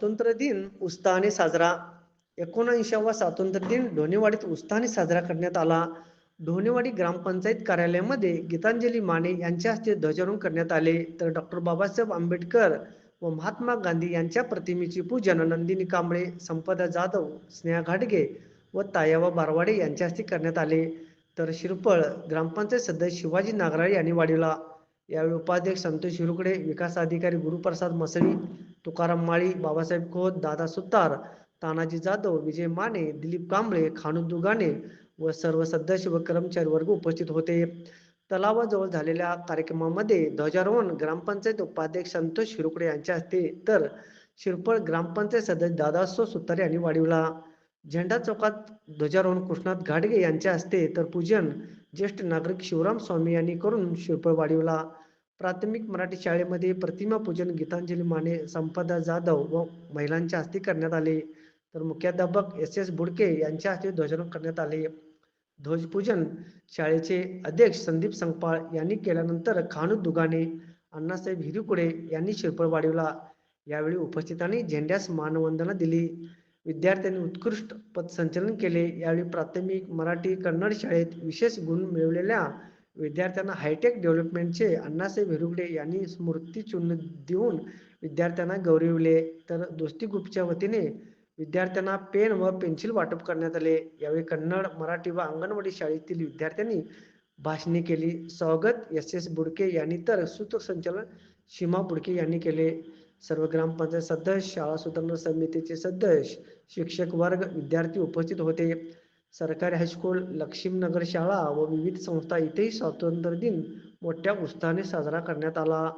स्वातंत्र्य दिन उत्साहाने साजरा. एकोणऐंशीवा स्वातंत्र्य दिन ढोणेवाडीत उत्साहाने साजरा करण्यात आला. ढोणेवाडी ग्रामपंचायत कार्यालयामध्ये गीतांजली माने यांच्या हस्ते ध्वजारोहण करण्यात आले. तर डॉक्टर बाबासाहेब आंबेडकर व महात्मा गांधी यांच्या प्रतिमेचे पूजन नंदिनी कांबळे संपदा जाधव स्नेहा घाटगे व तायाबा बारवाडे यांच्या हस्ते करण्यात आले. तर शिरपळ ग्रामपंचायत सदस्य शिवाजी नागराळे यांनी वाढवला. यावेळी उपाध्यक्ष संतोष शिरुकडे विकास अधिकारी गुरुप्रसाद मसळी तुकाराम माळी बाबासाहेब खोत दादा सुतार तानाजी जाधव विजय माने दिलीप कांबळे खानू दुगाने व सर्व सदस्य व कर्मचारी वर्ग उपस्थित होते. तलावाजवळ झालेल्या कार्यक्रमामध्ये ध्वजारोहण ग्रामपंचायत उपाध्यक्ष संतोष शिरुकडे यांच्या हस्ते तर शिरपळ ग्रामपंचायत सदस्य दादासो सुतार यांनी वाढविला. झेंडा चौकात ध्वजारोहण कृष्णात घाटगे यांच्या हस्ते तर पूजन ज्येष्ठ नागरिक शिवराम स्वामी यांनी करून शिरपळ वाढविला प्राथमिक मराठी शाळेमध्ये प्रतिमा पूजन गीतांजली माने संपदा जाधव व महिलांच्या हस्ते करण्यात आले. तर मुख्याध्यापक एस एस बुडके यांच्या हस्ते ध्वजारोहण करण्यात आले. ध्वजपूजन शाळेचे अध्यक्ष संदीप संगपाळ यांनी केल्यानंतर खानू दुगाने अण्णासाहेब हिरुकुडे यांनी शिरपळ वाढवला यावेळी उपस्थितांनी झेंड्यास मानवंदना दिली. विद्यार्थ्यांनी उत्कृष्ट पथसंचलन केले. यावेळी प्राथमिक मराठी कन्नड शाळेत विशेष गुण मिळवलेल्या विद्यार्थ्यांना हायटेक डेव्हलपमेंटचे अण्णासाहेब हिरुगडे यांनी स्मृतीचिन्ह देऊन विद्यार्थ्यांना गौरविले. तर दोस्ती ग्रुपच्या वतीने विद्यार्थ्यांना पेन व पेन्सिल वाटप करण्यात आले. यावेळी कन्नड मराठी व अंगणवाडी शाळेतील विद्यार्थ्यांनी भाषणे केली. स्वागत एस एस बुडके यांनी तर सूत्रसंचालन सीमा बुडके यांनी केले. सर्व ग्रामपंचायत सदस्य शाळा सुधारणा समितीचे सदस्य शिक्षक वर्ग विद्यार्थी उपस्थित होते. सरकारी हायस्कूल लक्ष्मीनगर शाळा व विविध संस्था इथेही स्वातंत्र्य दिन मोठ्या उत्साहाने साजरा करण्यात आला.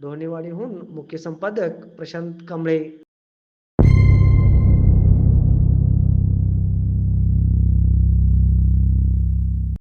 धोनेवाडीहून मुख्य संपादक प्रशांत कांबळे.